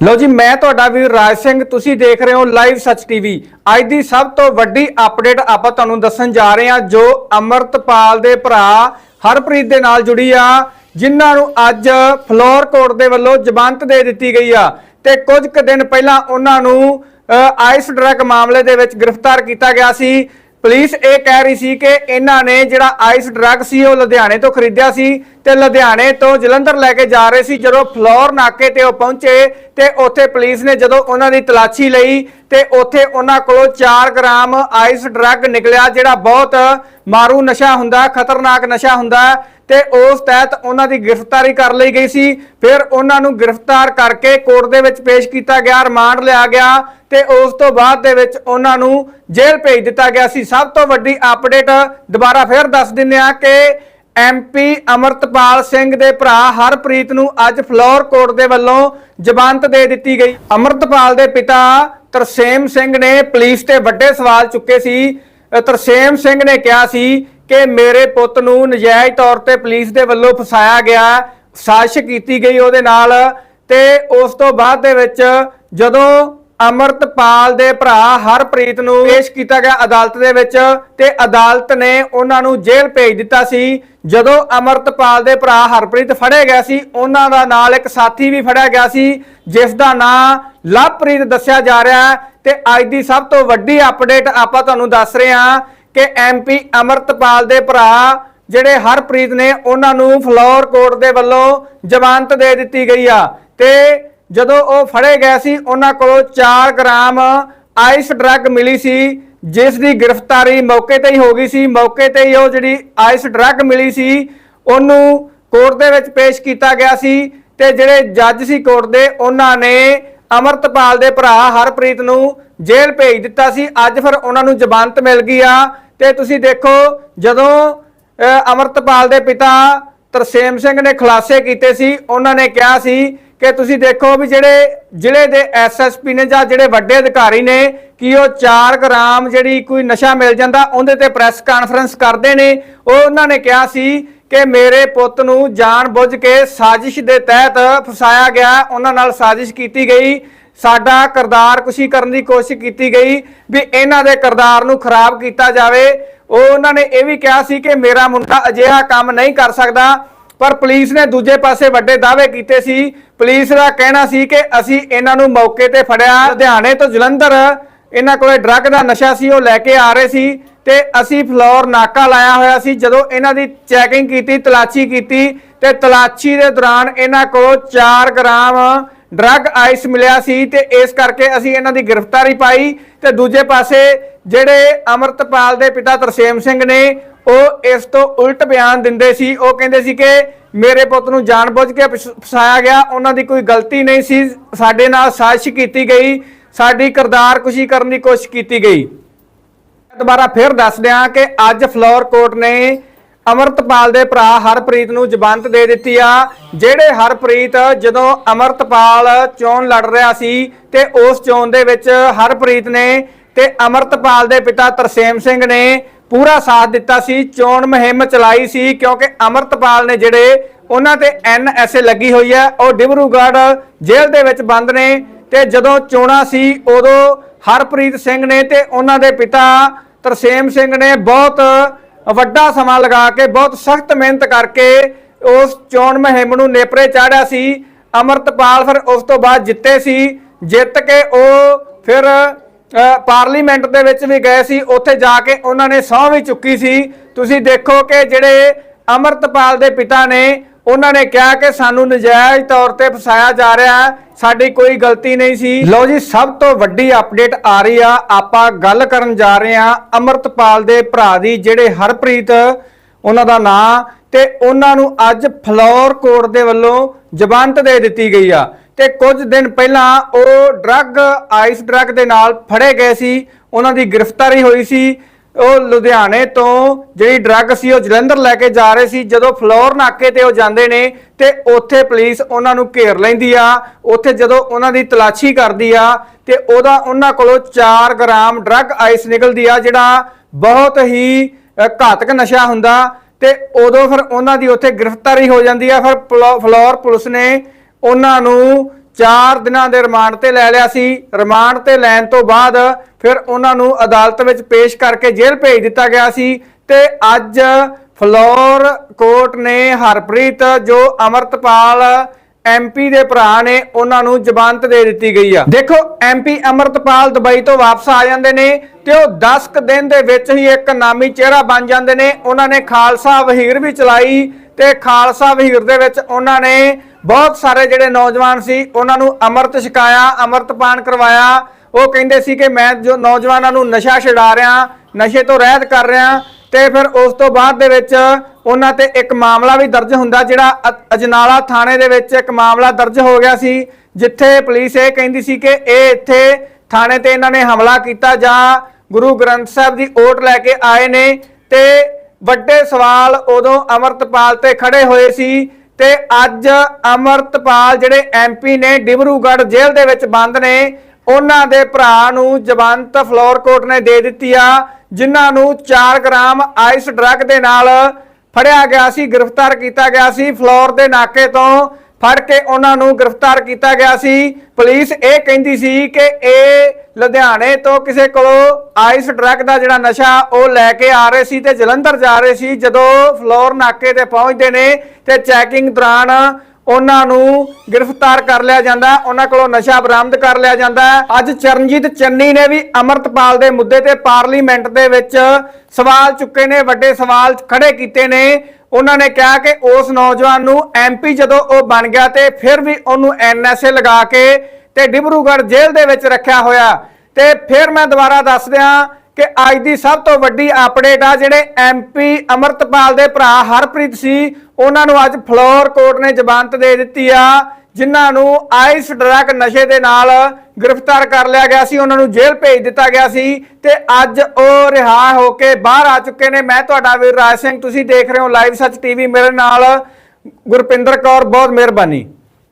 ਲਓ ਜੀ, ਮੈਂ ਤੁਹਾਡਾ ਵੀਰ ਰਾਜ ਸਿੰਘ, ਤੁਸੀਂ ਦੇਖ ਰਹੇ ਹੋ ਲਾਈਵ ਸੱਚ ਟੀਵੀ ਅੱਜ ਦੀ ਸਭ ਤੋਂ ਵੱਡੀ ਅਪਡੇਟ ਆਪਾਂ ਤੁਹਾਨੂੰ ਦੱਸਣ ਜਾ ਰਹੇ ਹਾਂ, ਜੋ ਅਮਰਤਪਾਲ ਦੇ ਭਰਾ ਹਰਪ੍ਰੀਤ ਦੇ ਨਾਲ ਜੁੜੀ ਆ, ਜਿਨ੍ਹਾਂ ਨੂੰ ਅੱਜ ਫਲੋਰ ਕੋਰਟ ਦੇ ਵੱਲੋਂ ਜ਼ਮਾਨਤ ਦੇ ਦਿੱਤੀ ਗਈ ਆ। ਤੇ ਕੁਝ ਕੁ ਦਿਨ ਪਹਿਲਾਂ ਉਹਨਾਂ ਨੂੰ ਆਈਸ ਡਰੱਗ ਮਾਮਲੇ ਦੇ ਵਿੱਚ ਗ੍ਰਿਫਤਾਰ ਕੀਤਾ ਗਿਆ ਸੀ। ਪੁਲਿਸ ਇਹ ਕਹਿ ਰਹੀ ਸੀ ਕਿ ਇਹਨਾਂ ਨੇ ਜਿਹੜਾ ਆਈਸ ਡਰੱਗ ਸੀ ਉਹ ਲੁਧਿਆਣੇ ਤੋਂ ਖਰੀਦਿਆ ਸੀ ਤੇ ਲੁਧਿਆਣੇ ਤੋਂ ਜਲੰਧਰ ਲੈ ਕੇ ਜਾ ਰਹੇ ਸੀ। ਜਦੋਂ ਫਲੋਰ ਨਾਕੇ ਤੇ ਉਹ ਪਹੁੰਚੇ ਤੇ ਉੱਥੇ ਪੁਲਿਸ ਨੇ ਜਦੋਂ ਉਹਨਾਂ ਦੀ ਤਲਾਸ਼ੀ ਲਈ ਤੇ ਉੱਥੇ ਉਹਨਾਂ ਕੋਲੋਂ 4 ਗ੍ਰਾਮ ਆਈਸ ਡਰੱਗ ਨਿਕਲਿਆ, ਜਿਹੜਾ ਬਹੁਤ ਮਾਰੂ ਨਸ਼ਾ ਹੁੰਦਾ, ਖਤਰਨਾਕ ਨਸ਼ਾ ਹੁੰਦਾ ਤੇ ਉਸ ਤਹਿਤ ਉਹਨਾਂ ਦੀ ਗ੍ਰਿਫਤਾਰੀ ਕਰ ਲਈ ਗਈ ਸੀ। ਫਿਰ ਉਹਨਾਂ ਨੂੰ ਗ੍ਰਿਫਤਾਰ ਕਰਕੇ ਕੋਰਟ ਦੇ ਵਿੱਚ ਪੇਸ਼ ਕੀਤਾ ਗਿਆ, ਰਿਮਾਂਡ ਲਿਆ ਗਿਆ ਤੇ ਉਸ ਤੋਂ ਬਾਅਦ ਦੇ ਵਿੱਚ ਉਹਨਾਂ ਨੂੰ ਜੇਲ੍ਹ ਭੇਜ ਦਿੱਤਾ ਗਿਆ ਸੀ। ਸਭ ਤੋਂ ਵੱਡੀ ਅਪਡੇਟ ਦੁਬਾਰਾ ਫਿਰ ਦੱਸ ਦਿੰਦੇ ਆ ਕਿ ਐਮਪੀ ਅਮਰਤਪਾਲ ਸਿੰਘ ਦੇ ਭਰਾ ਹਰਪ੍ਰੀਤ ਨੂੰ ਅੱਜ ਫਲੋਰ ਕੋਰਟ ਦੇ ਵੱਲੋਂ ਜ਼ਮਾਨਤ ਦੇ ਦਿੱਤੀ ਗਈ। ਅਮਰਤਪਾਲ ਦੇ ਪਿਤਾ ਤਰਸੇਮ ਸਿੰਘ ਨੇ ਪੁਲਿਸ ਤੇ ਵੱਡੇ ਸਵਾਲ ਚੁੱਕੇ ਸੀ ਤਰਸੇਮ ਸਿੰਘ ਨੇ ਕਿਹਾ ਸੀ ਕਿ ਮੇਰੇ ਪੁੱਤ ਨੂੰ ਨਜਾਇਜ਼ ਤੌਰ ਤੇ ਪੁਲਿਸ ਦੇ ਵੱਲੋਂ ਫਸਾਇਆ ਗਿਆ ਸਾਜ਼ਿਸ਼ ਕੀਤੀ ਗਈ ਉਹਦੇ ਨਾਲ ਤੇ ਉਸ ਤੋਂ ਬਾਅਦ ਦੇ ਵਿੱਚ ਜਦੋਂ ਅਮਰਤਪਾਲ ਦੇ ਭਰਾ ਹਰਪ੍ਰੀਤ ਨੂੰ ਪੇਸ਼ ਕੀਤਾ ਗਿਆ ਅਦਾਲਤ ਦੇ ਵਿੱਚ ਤੇ ਅਦਾਲਤ ਨੇ ਉਹਨਾਂ ਨੂੰ ਜੇਲ੍ਹ ਭੇਜ ਦਿੱਤਾ ਸੀ। ਜਦੋਂ ਅਮਰਤਪਾਲ ਦੇ ਭਰਾ ਹਰਪ੍ਰੀਤ ਫੜੇ ਗਏ ਸੀ, ਉਹਨਾਂ ਦਾ ਨਾਲ ਇੱਕ ਸਾਥੀ ਵੀ ਫੜਿਆ ਗਿਆ ਸੀ, ਜਿਸ ਦਾ ਨਾਂ ਲਵਪ੍ਰੀਤ ਦੱਸਿਆ ਜਾ ਰਿਹਾ ਹੈ ਤੇ ਅੱਜ ਦੀ ਸਭ ਤੋਂ ਵੱਡੀ ਅਪਡੇਟ ਆਪਾਂ ਤੁਹਾਨੂੰ ਦੱਸ ਰਹੇ ਹਾਂ ਕਿ ਐਮਪੀ ਅਮਰਤਪਾਲ ਦੇ ਭਰਾ ਜਿਹੜੇ ਹਰਪ੍ਰੀਤ ਨੇ, ਉਹਨਾਂ ਨੂੰ ਫਲੋਰ ਕੋਰਟ ਦੇ ਵੱਲੋਂ ਜ਼ਮਾਨਤ ਦੇ ਦਿੱਤੀ ਗਈ ਆ ਤੇ ਜਦੋਂ ਉਹ ਫੜੇ ਗਏ ਸੀ ਉਹਨਾਂ ਕੋਲੋਂ 4 ਗ੍ਰਾਮ ਆਈਸ ਡਰੱਗ ਮਿਲੀ ਸੀ ਜਿਸ ਦੀ ਗ੍ਰਿਫਤਾਰੀ ਮੌਕੇ ਤੇ ਹੀ ਹੋ ਗਈ ਸੀ। ਮੌਕੇ ਤੇ ਹੀ ਉਹ ਜਿਹੜੀ ਆਈਸ ਡਰੱਗ ਮਿਲੀ ਸੀ ਉਹਨੂੰ ਕੋਰਟ ਦੇ ਵਿੱਚ ਪੇਸ਼ ਕੀਤਾ ਗਿਆ ਸੀ ਤੇ ਜਿਹੜੇ ਜੱਜ ਸੀ ਕੋਰਟ ਦੇ ਉਹਨਾਂ ਨੇ ਅਮਰਤਪਾਲ ਦੇ ਭਰਾ ਹਰਪ੍ਰੀਤ ਨੂੰ ਜੇਲ੍ਹ ਭੇਜ ਦਿੱਤਾ ਸੀ। ਅੱਜ ਫਿਰ ਉਹਨਾਂ ਨੂੰ ਜ਼ਮਾਨਤ ਮਿਲ ਗਈ ਆ ਤੇ ਤੁਸੀਂ ਦੇਖੋ ਜਦੋਂ ਅ, ਅਮਰਤਪਾਲ ਦੇ ਪਿਤਾ ਤਰਸੇਮ ਸਿੰਘ ਨੇ ਖੁਲਾਸੇ ਕੀਤੇ ਸੀ ਉਹਨਾਂ ਨੇ ਕਿਹਾ ਸੀ ਕਿ ਤੁਸੀਂ ਦੇਖੋ ਵੀ ਜਿਹੜੇ ਜ਼ਿਲ੍ਹੇ ਦੇ ਐਸਐਸਪੀ ਨੇ ਜਾਂ ਜਿਹੜੇ ਵੱਡੇ ਅਧਿਕਾਰੀ ਨੇ, ਕਿ ਉਹ 4 ਗ੍ਰਾਮ ਜਿਹੜੀ ਕੋਈ ਨਸ਼ਾ ਮਿਲ ਜਾਂਦਾ, ਉਹਦੇ ਤੇ ਪ੍ਰੈਸ ਕਾਨਫਰੰਸ ਕਰਦੇ ਨੇ। ਉਹ ਉਹਨਾਂ ਨੇ ਕਿਹਾ ਸੀ ਕਿ ਮੇਰੇ ਪੁੱਤ ਨੂੰ ਜਾਣ ਬੁੱਝ ਕੇ ਸਾਜ਼ਿਸ਼ ਦੇ ਤਹਿਤ ਫਸਾਇਆ ਗਿਆ। ਉਹਨਾਂ ਨਾਲ ਸਾਜ਼ਿਸ਼ ਕੀਤੀ ਗਈ। ਸਾਡਾ ਕਰਦਾਰ ਕੁਸ਼ੀ ਕਰਨ ਦੀ ਕੋਸ਼ਿਸ਼ ਕੀਤੀ ਗਈ ਵੀ ਇਹਨਾਂ ਦੇ ਕਰਦਾਰ ਨੂੰ ਖਰਾਬ ਕੀਤਾ ਜਾਵੇ। ਉਹ ਉਹਨਾਂ ਨੇ ਇਹ ਵੀ ਕਿਹਾ ਸੀ ਕਿ ਮੇਰਾ ਮੁੰਡਾ ਅਜਿਹਾ ਕੰਮ ਨਹੀਂ ਕਰ ਸਕਦਾ। ਪਰ ਪੁਲਿਸ ਨੇ ਦੂਜੇ ਪਾਸੇ ਵੱਡੇ ਦਾਅਵੇ ਕੀਤੇ ਸੀ। ਪੁਲਿਸ ਦਾ ਕਹਿਣਾ ਸੀ ਕਿ ਅਸੀਂ ਇਹਨਾਂ ਨੂੰ ਮੌਕੇ ਤੇ ਫੜਿਆ। ਲੁਧਿਆਣੇ ਤੋਂ ਜਲੰਧਰ ਇਹਨਾਂ ਕੋਲੇ ਡਰੱਗ ਦਾ ਨਸ਼ਾ ਸੀ, ਉਹ ਲੈ ਕੇ ਆ ਰਹੇ ਸੀ ਤੇ ਅਸੀਂ ਫਲੋਰ ਨਾਕਾ ਲਾਇਆ ਹੋਇਆ ਸੀ। ਜਦੋਂ ਇਹਨਾਂ ਦੀ ਚੈਕਿੰਗ ਕੀਤੀ, ਤਲਾਸ਼ੀ ਕੀਤੀ ਤੇ ਤਲਾਸ਼ੀ ਦੇ ਦੌਰਾਨ ਇਹਨਾਂ ਕੋਲੋਂ 4 ਗ੍ਰਾਮ ਡਰੱਗ ਆਈਸ ਮਿਲਿਆ ਸੀ ਤੇ ਇਸ ਕਰਕੇ ਅਸੀਂ ਇਹਨਾਂ ਦੀ ਗ੍ਰਿਫਤਾਰੀ ਪਾਈ ਤੇ ਦੂਜੇ ਪਾਸੇ ਜਿਹੜੇ ਅਮਰਤਪਾਲ ਦੇ ਪਿਤਾ ਤਰਸੇਮ ਸਿੰਘ ਨੇ ਉਹ ਇਸ ਤੋਂ ਉਲਟ ਬਿਆਨ ਦਿੰਦੇ ਸੀ। ਉਹ ਕਹਿੰਦੇ ਸੀ ਕਿ ਮੇਰੇ ਪੁੱਤ ਨੂੰ ਜਾਣਬੁੱਝ ਕੇ ਫਸ- ਫਸਾਇਆ ਗਿਆ। ਉਹਨਾਂ ਦੀ ਕੋਈ ਗਲਤੀ ਨਹੀਂ ਸੀ। ਸਾਡੇ ਨਾਲ ਸਾਜ਼ਿਸ਼ ਕੀਤੀ ਗਈ। ਸਾਡੀ ਕਰਦਾਰ ਕੁਸ਼ੀ ਕਰਨ ਦੀ ਕੋਸ਼ਿਸ਼ ਕੀਤੀ ਗਈ। ਦੁਬਾਰਾ ਫਿਰ ਦੱਸ ਦਿਆਂ ਕਿ ਅੱਜ ਫਲੋਰ ਕੋਰਟ ਨੇ ਅਮਰਤਪਾਲ ਦੇ ਭਰਾ ਹਰਪ੍ਰੀਤ ਨੂੰ ਜ਼ਮਾਨਤ ਦੇ ਦਿੱਤੀ ਆ, ਜਿਹੜੇ ਹਰਪ੍ਰੀਤ ਜਦੋਂ ਅਮਰਤਪਾਲ ਚੋਣ ਲੜ ਰਿਹਾ ਸੀ ਤੇ ਉਸ ਚੋਣ ਦੇ ਵਿੱਚ ਹਰਪ੍ਰੀਤ ਨੇ ਤੇ ਅਮਰਤਪਾਲ ਦੇ ਪਿਤਾ ਤਰਸੇਮ ਸਿੰਘ ਨੇ ਪੂਰਾ ਸਾਥ ਦਿੱਤਾ ਸੀ, ਚੋਣ ਮੁਹਿੰਮ ਚਲਾਈ ਸੀ ਕਿਉਂਕਿ ਅਮਰਤਪਾਲ ਨੇ ਜਿਹੜੇ ਉਹਨਾਂ ਤੇ ਐਨਐਸਏ ਲੱਗੀ ਹੋਈ ਹੈ, ਉਹ ਡਿਬਰੂਗੜ੍ਹ ਜੇਲ੍ਹ ਦੇ ਵਿੱਚ ਬੰਦ ਨੇ ਤੇ ਜਦੋਂ ਚੋਣਾਂ ਸੀ ਉਦੋਂ ਹਰਪ੍ਰੀਤ ਸਿੰਘ ਨੇ ਤੇ ਉਹਨਾਂ ਦੇ ਪਿਤਾ ਤਰਸੇਮ ਸਿੰਘ ਨੇ ਬਹੁਤ ਵੱਡਾ ਸਮਾਂ ਲਗਾ ਕੇ, ਬਹੁਤ ਸਖਤ ਮਿਹਨਤ ਕਰਕੇ ਉਸ ਚੋਣ ਮੁਹਿੰਮ ਨੂੰ ਨੇਪਰੇ ਚਾੜਿਆ ਸੀ, ਅਮਰਤਪਾਲ ਫਿਰ ਉਸ ਤੋਂ ਬਾਅਦ ਜਿੱਤੇ ਸੀ, ਜਿੱਤ ਕੇ ਉਹ ਫਿਰ ਪਾਰਲੀਮੈਂਟ ਦੇ ਵਿੱਚ ਵੀ ਗਏ ਸੀ, ਉੱਥੇ ਜਾ ਕੇ ਉਹਨਾਂ ਨੇ ਸਹੁੰ ਵੀ ਚੁੱਕੀ ਸੀ। ਤੁਸੀਂ ਦੇਖੋ ਕਿ ਜਿਹੜੇ ਅਮਰਤਪਾਲ ਦੇ ਪਿਤਾ ਨੇ, ਉਹਨਾਂ ਨੇ ਕਿਹਾ ਕਿ ਸਾਨੂੰ ਨਜਾਇਜ਼ ਤੌਰ ਤੇ ਫਸਾਇਆ ਜਾ ਰਿਹਾ ਹੈ, ਸਾਡੀ ਕੋਈ ਗਲਤੀ ਨਹੀਂ ਸੀ। ਲਓ ਜੀ, ਸਭ ਤੋਂ ਵੱਡੀ ਅਪਡੇਟ ਆ ਰਹੀ ਆ, ਆਪਾਂ ਗੱਲ ਕਰਨ ਜਾ ਰਹੇ ਆ ਅਮਰਤਪਾਲ ਦੇ ਭਰਾ ਦੀ, ਜਿਹੜੇ ਹਰਪ੍ਰੀਤ, ਉਹਨਾਂ ਦਾ ਨਾਂ, ਤੇ ਉਹਨਾਂ ਨੂੰ ਅੱਜ ਫਲੋਰ ਕੋਰਟ ਦੇ ਵੱਲੋਂ ਜ਼ਮਾਨਤ ਦੇ ਦਿੱਤੀ ਗਈ ਆ। ਤੇ ਕੁਝ ਦਿਨ ਪਹਿਲਾਂ ਉਹ ਡਰੱਗ, ਆਈਸ ਡਰੱਗ ਦੇ ਨਾਲ ਫੜੇ ਗਏ ਸੀ। ਉਹਨਾਂ ਦੀ ਗ੍ਰਿਫਤਾਰੀ ਹੋਈ ਸੀ। ਉਹ ਲੁਧਿਆਣੇ ਤੋਂ ਜਿਹੜੀ ਡਰੱਗ ਸੀ, ਉਹ ਜਲੰਧਰ ਲੈ ਕੇ ਜਾ ਰਹੇ ਸੀ। ਜਦੋਂ ਫਲੋਰ ਨਾਕੇ ਤੇ ਉਹ ਜਾਂਦੇ ਨੇ ਤੇ ਉੱਥੇ ਪੁਲਿਸ ਉਹਨਾਂ ਨੂੰ ਘੇਰ ਲੈਂਦੀ ਆ। ਉੱਥੇ ਜਦੋਂ ਉਹਨਾਂ ਦੀ ਤਲਾਸ਼ੀ ਕਰਦੀ ਆ ਤੇ ਉਹਦਾ ਉਹਨਾਂ ਕੋਲੋਂ 4 ਗ੍ਰਾਮ ਡਰੱਗ ਆਈਸ ਨਿਕਲਦੀ ਆ, ਜਿਹੜਾ ਬਹੁਤ ਹੀ ਘਾਤਕ ਨਸ਼ਾ ਹੁੰਦਾ। ਤੇ ਉਦੋਂ ਫਿਰ ਉਹਨਾਂ ਦੀ ਉੱਥੇ ਗ੍ਰਿਫਤਾਰੀ ਹੋ ਜਾਂਦੀ ਆ। ਫਿਰ ਪਲੋ- ਫਲੋਰ ਪੁਲਿਸ ਨੇ ਉਹਨਾਂ ਨੂੰ 4 ਦਿਨਾਂ ਦੇ ਰਿਮਾਂਡ ਤੇ ਲੈ ਲਿਆ ਸੀ। ਰਿਮਾਂਡ ਤੇ ਲੈਣ ਤੋਂ ਬਾਅਦ ਫਿਰ ਉਹਨਾਂ ਨੂੰ ਅਦਾਲਤ ਵਿੱਚ ਪੇਸ਼ ਕਰਕੇ ਜੇਲ੍ਹ ਭੇਜ ਦਿੱਤਾ ਗਿਆ ਸੀ ਤੇ ਅੱਜ ਫਲੋਰ ਕੋਰਟ ਨੇ ਹਰਪ੍ਰੀਤ, ਜੋ ਅਮਰਤਪਾਲ ਐਮਪੀ ਦੇ ਭਰਾ ਨੇ, ਉਹਨਾਂ ਨੂੰ ਜ਼ਮਾਨਤ ਦੇ ਦਿੱਤੀ ਗਈ ਆ। ਦੇਖੋ ਐਮਪੀ ਅਮਰਤਪਾਲ ਦੁਬਈ ਤੋਂ ਵਾਪਸ ਆ ਜਾਂਦੇ ਨੇ ਤੇ ਉਹ 10 ਕੁ ਦਿਨ ਦੇ ਵਿੱਚ ਹੀ ਇੱਕ ਨਾਮੀ ਚਿਹਰਾ ਬਣ ਜਾਂਦੇ ਨੇ। ਉਹਨਾਂ ਨੇ ਖਾਲਸਾ ਵਹੀਰ ਵੀ ਚਲਾਈ ਤੇ ਖਾਲਸਾ ਵਹੀਰ ਦੇ ਵਿੱਚ ਉਹਨਾਂ ਨੇ ਬਹੁਤ ਸਾਰੇ ਜਿਹੜੇ ਨੌਜਵਾਨ ਸੀ, ਉਹਨਾਂ ਨੂੰ ਅੰਮ੍ਰਿਤ ਛਕਾਇਆ ਅੰਮ੍ਰਿਤਪਾਨ ਕਰਵਾਇਆ। ਉਹ ਕਹਿੰਦੇ ਸੀ ਕਿ ਮੈਂ ਜੋ ਨੌਜਵਾਨਾਂ ਨੂੰ ਨਸ਼ਾ ਛਡਾ ਰਿਹਾ, ਨਸ਼ੇ ਤੋਂ ਰਹਿਤ ਕਰ ਰਿਹਾ, ਤੇ ਫਿਰ ਉਸ ਤੋਂ ਬਾਅਦ ਦੇ ਵਿੱਚ ਉਹਨਾਂ ਤੇ ਇੱਕ ਮਾਮਲਾ ਵੀ ਦਰਜ ਹੁੰਦਾ, ਜਿਹੜਾ ਅ- ਅਜਨਾਲਾ ਥਾਣੇ ਦੇ ਵਿੱਚ ਇੱਕ ਮਾਮਲਾ ਦਰਜ ਹੋ ਗਿਆ ਸੀ, ਜਿੱਥੇ ਪੁਲਿਸ ਇਹ ਕਹਿੰਦੀ ਸੀ ਕਿ ਇਹ ਇੱਥੇ ਥਾਣੇ ਤੇ ਇਹਨਾਂ ਨੇ ਹਮਲਾ ਕੀਤਾ ਜਾਂ ਗੁਰੂ ਗ੍ਰੰਥ ਸਾਹਿਬ ਦੀ ਓਟ ਲੈ ਕੇ ਆਏ ਨੇ, ਤੇ ਵੱਡੇ ਸਵਾਲ ਉਦੋਂ ਅਮਰਤਪਾਲ ਤੇ ਖੜੇ ਹੋਏ ਸੀ ਤੇ ਅੱਜ ਅਮਰਤਪਾਲ ਜਿਹੜੇ ਐਮਪੀ ਨੇ ਡਿਬਰੂਗੜ੍ਹ ਜੇਲ੍ਹ ਦੇ ਵਿੱਚ ਬੰਦ ਨੇ, ਉਹਨਾਂ ਦੇ ਭਰਾ ਨੂੰ ਜ਼ਮਾਨਤ ਫਲੋਰ ਕੋਰਟ ਨੇ ਦੇ ਦਿੱਤੀ ਆ, ਜਿਨ੍ਹਾਂ ਨੂੰ 4 ਗ੍ਰਾਮ ਆਈਸ ਡਰੱਗ ਦੇ ਨਾਲ ਫੜਿਆ ਗਿਆ ਸੀ, ਗ੍ਰਿਫਤਾਰ ਕੀਤਾ ਗਿਆ ਸੀ ਫਲੋਰ ਦੇ ਨਾਕੇ ਤੋਂ। ਫੜ ਕੇ ਉਹਨਾਂ ਨੂੰ ਗ੍ਰਿਫਤਾਰ ਕੀਤਾ ਗਿਆ ਸੀ। ਪੁਲਿਸ ਇਹ ਕਹਿੰਦੀ ਸੀ ਕਿ ਇਹ ਲੁਧਿਆਣੇ ਤੋਂ ਕਿਸੇ ਕੋਲੋਂ ਆਈਸ ਡਰੱਗ ਦਾ ਜਿਹੜਾ ਨਸ਼ਾ ਉਹ ਲੈ ਕੇ ਆ ਰਹੇ ਸੀ ਤੇ ਜਲੰਧਰ ਜਾ ਰਹੇ ਸੀ, ਜਦੋਂ ਫਲੋਰ ਨਾਕੇ ਤੇ ਪਹੁੰਚਦੇ ਨੇ ਤੇ ਚੈਕਿੰਗ ਦੌਰਾਨ ਉਹਨਾਂ ਨੂੰ ਗ੍ਰਿਫਤਾਰ ਕਰ ਲਿਆ ਜਾਂਦਾ, ਉਹਨਾਂ ਕੋਲੋਂ ਨਸ਼ਾ ਬਰਾਮਦ ਕਰ ਲਿਆ ਜਾਂਦਾ। ਅੱਜ ਚਰਨਜੀਤ ਚੰਨੀ ਨੇ ਵੀ ਅਮਰਤਪਾਲ ਦੇ ਮੁੱਦੇ ਤੇ ਪਾਰਲੀਮੈਂਟ ਦੇ ਵਿੱਚ ਸਵਾਲ ਚੁੱਕੇ ਨੇ, ਵੱਡੇ ਸਵਾਲ ਖੜੇ ਕੀਤੇ ਨੇ। ਉਹਨਾਂ ਨੇ ਕਿਹਾ ਕਿ ਉਸ ਨੌਜਵਾਨ ਨੂੰ ਐਮਪੀ ਜਦੋਂ ਉਹ ਬਣ ਗਿਆ ਤੇ ਫਿਰ ਵੀ ਉਹਨੂੰ ਐਨਐਸਏ ਲਗਾ ਕੇ ਤੇ ਡਿਬਰੂਗੜ੍ਹ ਜੇਲ੍ਹ ਦੇ ਵਿੱਚ ਰੱਖਿਆ ਹੋਇਆ। ਤੇ ਫਿਰ ਮੈਂ ਦੁਬਾਰਾ ਦੱਸ ਦਿਆਂ ਕਿ ਅੱਜ ਦੀ ਸਭ ਤੋਂ ਵੱਡੀ ਅਪਡੇਟ ਆ ਜਿਹੜੇ ਐਮਪੀ ਅਮਰਤਪਾਲ ਦੇ ਭਰਾ ਹਰਪ੍ਰੀਤ ਸੀ, ਉਹਨਾਂ ਨੂੰ ਅੱਜ ਫਲੋਰ ਕੋਰਟ ਨੇ ਜ਼ਮਾਨਤ ਦੇ ਦਿੱਤੀ ਆ ਜਿਨ੍ਹਾਂ ਨੂੰ ਆਈਸ ਡਰੱਗ ਨਸ਼ੇ ਦੇ ਨਾਲ ਗ੍ਰਿਫਤਾਰ ਕਰ ਲਿਆ ਗਿਆ ਸੀ, ਉਹਨਾਂ ਨੂੰ ਜੇਲ੍ਹ ਭੇਜ ਦਿੱਤਾ ਗਿਆ ਸੀ ਤੇ ਅੱਜ ਉਹ ਰਿਹਾ ਹੋ ਕੇ ਬਾਹਰ ਆ ਚੁੱਕੇ ਨੇ। ਮੈਂ ਤੁਹਾਡਾ ਵੀਰ ਰਾਜ ਸਿੰਘ, ਤੁਸੀਂ ਦੇਖ ਰਹੇ ਹੋ ਲਾਈਵ ਸੱਚ ਟੀਵੀ। ਮੇਰੇ ਨਾਲ ਗੁਰਪਿੰਦਰ ਕੌਰ, ਬਹੁਤ ਮਿਹਰਬਾਨੀ।